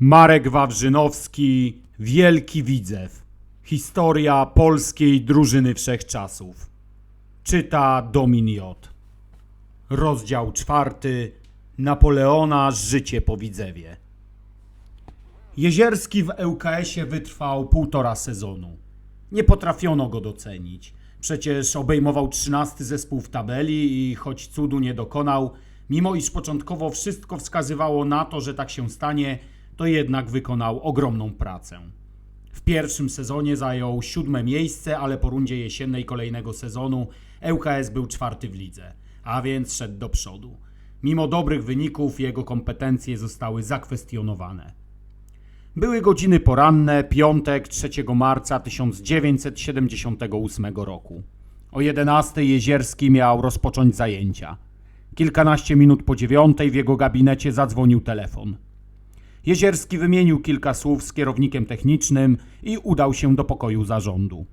Marek Wawrzynowski, Wielki Widzew. Historia polskiej drużyny wszechczasów. Czyta Domin J. Rozdział czwarty. Napoleona Życie po Widzewie. Jezierski w ŁKS-ie wytrwał półtora sezonu. Nie potrafiono go docenić. Przecież obejmował 13 zespół w tabeli i choć cudu nie dokonał, mimo iż początkowo wszystko wskazywało na to, że tak się stanie, to jednak wykonał ogromną pracę. W pierwszym sezonie zajął siódme miejsce, ale po rundzie jesiennej kolejnego sezonu ŁKS był czwarty w lidze, a więc szedł do przodu. Mimo dobrych wyników jego kompetencje zostały zakwestionowane. Były godziny poranne, piątek 3 marca 1978 roku. O 11 Jezierski miał rozpocząć zajęcia. Kilkanaście minut po dziewiątej w jego gabinecie zadzwonił telefon. Jezierski wymienił kilka słów z kierownikiem technicznym i udał się do pokoju zarządu.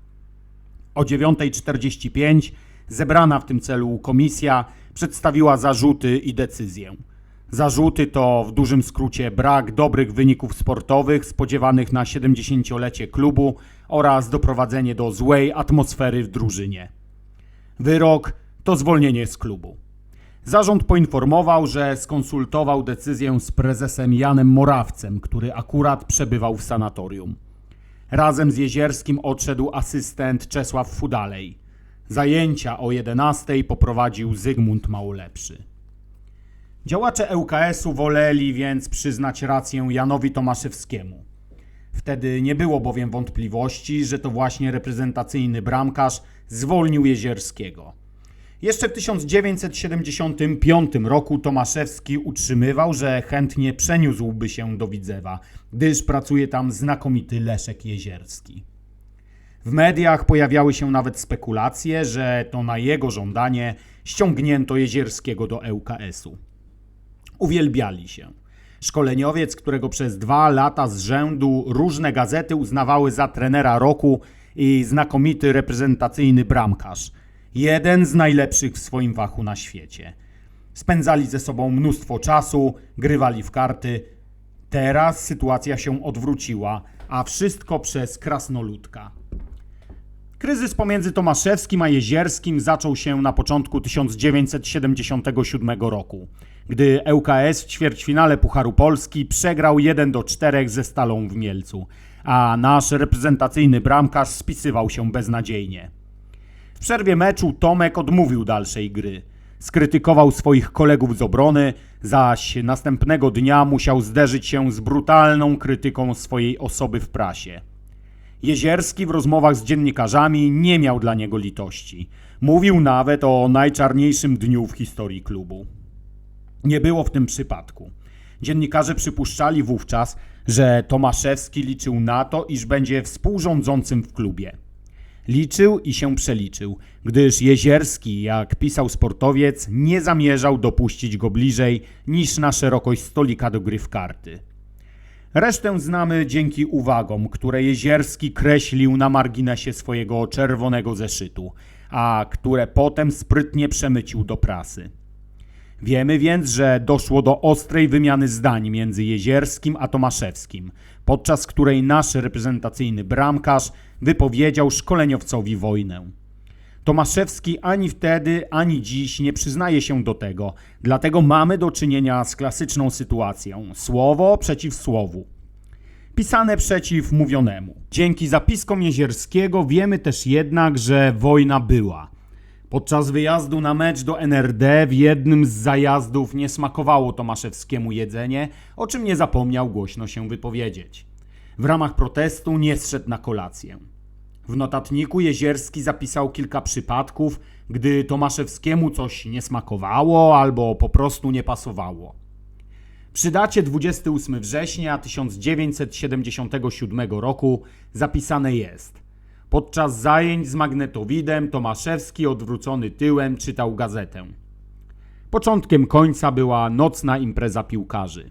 O 9.45 zebrana w tym celu komisja przedstawiła zarzuty i decyzję. Zarzuty to w dużym skrócie brak dobrych wyników sportowych spodziewanych na 70-lecie klubu oraz doprowadzenie do złej atmosfery w drużynie. Wyrok to zwolnienie z klubu. Zarząd poinformował, że skonsultował decyzję z prezesem Janem Morawcem, który akurat przebywał w sanatorium. Razem z Jezierskim odszedł asystent Czesław Fudalej. Zajęcia o 11 poprowadził Zygmunt Małolepszy. Działacze ŁKS-u woleli więc przyznać rację Janowi Tomaszewskiemu. Wtedy nie było bowiem wątpliwości, że to właśnie reprezentacyjny bramkarz zwolnił Jezierskiego. Jeszcze w 1975 roku Tomaszewski utrzymywał, że chętnie przeniósłby się do Widzewa, gdyż pracuje tam znakomity Leszek Jezierski. W mediach pojawiały się nawet spekulacje, że to na jego żądanie ściągnięto Jezierskiego do ŁKS-u. Uwielbiali się. Szkoleniowiec, którego przez dwa lata z rzędu różne gazety uznawały za trenera roku i znakomity reprezentacyjny bramkarz. Jeden z najlepszych w swoim fachu na świecie. Spędzali ze sobą mnóstwo czasu, grywali w karty. Teraz sytuacja się odwróciła, a wszystko przez krasnoludka. Kryzys pomiędzy Tomaszewskim a Jezierskim zaczął się na początku 1977 roku, gdy ŁKS w ćwierćfinale Pucharu Polski przegrał 1 do 4 ze Stalą w Mielcu, a nasz reprezentacyjny bramkarz spisywał się beznadziejnie. W przerwie meczu Tomek odmówił dalszej gry. Skrytykował swoich kolegów z obrony, zaś następnego dnia musiał zderzyć się z brutalną krytyką swojej osoby w prasie. Jezierski w rozmowach z dziennikarzami nie miał dla niego litości. Mówił nawet o najczarniejszym dniu w historii klubu. Nie było w tym przypadku. Dziennikarze przypuszczali wówczas, że Tomaszewski liczył na to, iż będzie współrządzącym w klubie. Liczył i się przeliczył, gdyż Jezierski, jak pisał sportowiec, nie zamierzał dopuścić go bliżej niż na szerokość stolika do gry w karty. Resztę znamy dzięki uwagom, które Jezierski kreślił na marginesie swojego czerwonego zeszytu, a które potem sprytnie przemycił do prasy. Wiemy więc, że doszło do ostrej wymiany zdań między Jezierskim a Tomaszewskim, podczas której nasz reprezentacyjny bramkarz wypowiedział szkoleniowcowi wojnę. Tomaszewski ani wtedy, ani dziś nie przyznaje się do tego, dlatego mamy do czynienia z klasyczną sytuacją słowo przeciw słowu. Pisane przeciw mówionemu. Dzięki zapiskom Jezierskiego wiemy też jednak, że wojna była. Podczas wyjazdu na mecz do NRD w jednym z zajazdów nie smakowało Tomaszewskiemu jedzenie, o czym nie zapomniał głośno się wypowiedzieć. W ramach protestu nie zszedł na kolację. W notatniku Jezierski zapisał kilka przypadków, gdy Tomaszewskiemu coś nie smakowało albo po prostu nie pasowało. Przy dacie 28 września 1977 roku zapisane jest Podczas zajęć z magnetowidem Tomaszewski odwrócony tyłem czytał gazetę. Początkiem końca była nocna impreza piłkarzy.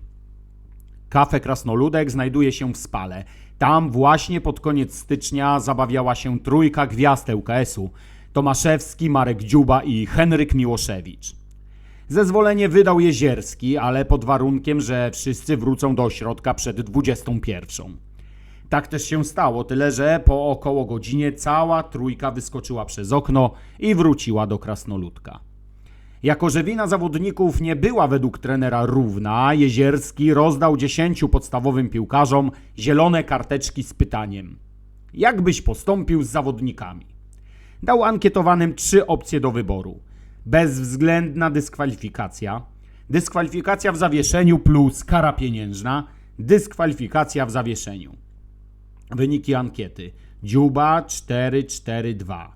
Kafe Krasnoludek znajduje się w Spale. Tam właśnie pod koniec stycznia zabawiała się trójka gwiazd ŁKS-u Tomaszewski, Marek Dziuba i Henryk Miłoszewicz. Zezwolenie wydał Jezierski, ale pod warunkiem, że wszyscy wrócą do ośrodka przed 21. Tak też się stało, tyle że po około godzinie cała trójka wyskoczyła przez okno i wróciła do Krasnoludka. Jako że wina zawodników nie była według trenera równa, Jezierski rozdał 10 podstawowym piłkarzom zielone karteczki z pytaniem: Jak byś postąpił z zawodnikami? Dał ankietowanym trzy opcje do wyboru: bezwzględna dyskwalifikacja, dyskwalifikacja w zawieszeniu plus kara pieniężna, dyskwalifikacja w zawieszeniu. Wyniki ankiety: Dziuba 4-4-2,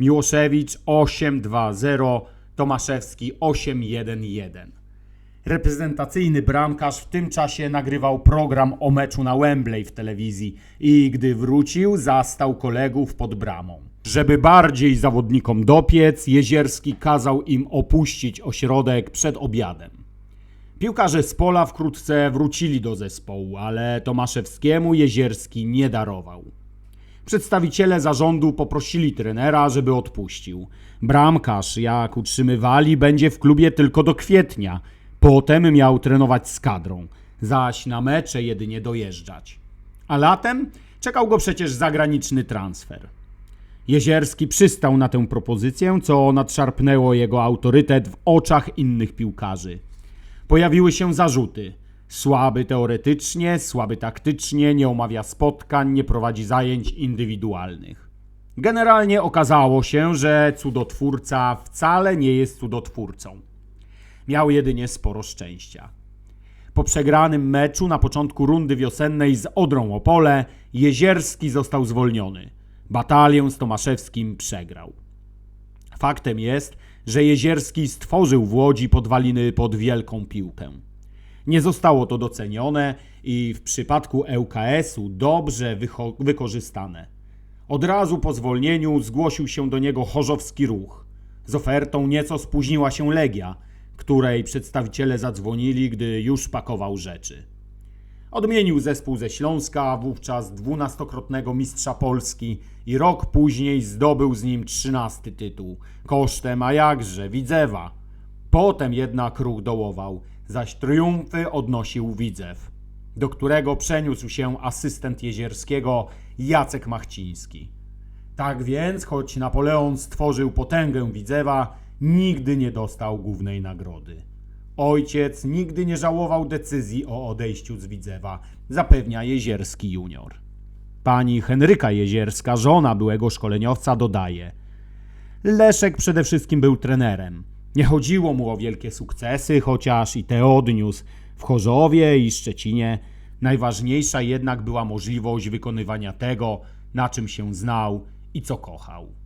Miłoszewicz 8-2-0, Tomaszewski 8-1-1. Reprezentacyjny bramkarz w tym czasie nagrywał program o meczu na Wembley w telewizji i gdy wrócił, zastał kolegów pod bramą. Żeby bardziej zawodnikom dopiec, Jezierski kazał im opuścić ośrodek przed obiadem. Piłkarze z pola wkrótce wrócili do zespołu, ale Tomaszewskiemu Jezierski nie darował. Przedstawiciele zarządu poprosili trenera, żeby odpuścił. Bramkarz, jak utrzymywali, będzie w klubie tylko do kwietnia. Potem miał trenować z kadrą, zaś na mecze jedynie dojeżdżać. A latem czekał go przecież zagraniczny transfer. Jezierski przystał na tę propozycję, co nadszarpnęło jego autorytet w oczach innych piłkarzy. Pojawiły się zarzuty. Słaby teoretycznie, słaby taktycznie, nie omawia spotkań, nie prowadzi zajęć indywidualnych. Generalnie okazało się, że cudotwórca wcale nie jest cudotwórcą. Miał jedynie sporo szczęścia. Po przegranym meczu na początku rundy wiosennej z Odrą Opole Jezierski został zwolniony. Batalię z Tomaszewskim przegrał. Faktem jest, że Jezierski stworzył w Łodzi podwaliny pod wielką piłkę. Nie zostało to docenione i w przypadku ŁKS-u dobrze wykorzystane. Od razu po zwolnieniu zgłosił się do niego Chorzowski Ruch. Z ofertą nieco spóźniła się Legia, której przedstawiciele zadzwonili, gdy już pakował rzeczy. Odmienił zespół ze Śląska, wówczas dwunastokrotnego mistrza Polski i rok później zdobył z nim trzynasty tytuł, kosztem a jakże Widzewa. Potem jednak ruch dołował, zaś triumfy odnosił Widzew, do którego przeniósł się asystent Jezierskiego Jacek Machciński. Tak więc, choć Napoleon stworzył potęgę Widzewa, nigdy nie dostał głównej nagrody. Ojciec nigdy nie żałował decyzji o odejściu z Widzewa, zapewnia Jezierski junior. Pani Henryka Jezierska, żona byłego szkoleniowca, dodaje: Leszek przede wszystkim był trenerem. Nie chodziło mu o wielkie sukcesy, chociaż i te odniósł w Chorzowie i Szczecinie. Najważniejsza jednak była możliwość wykonywania tego, na czym się znał i co kochał.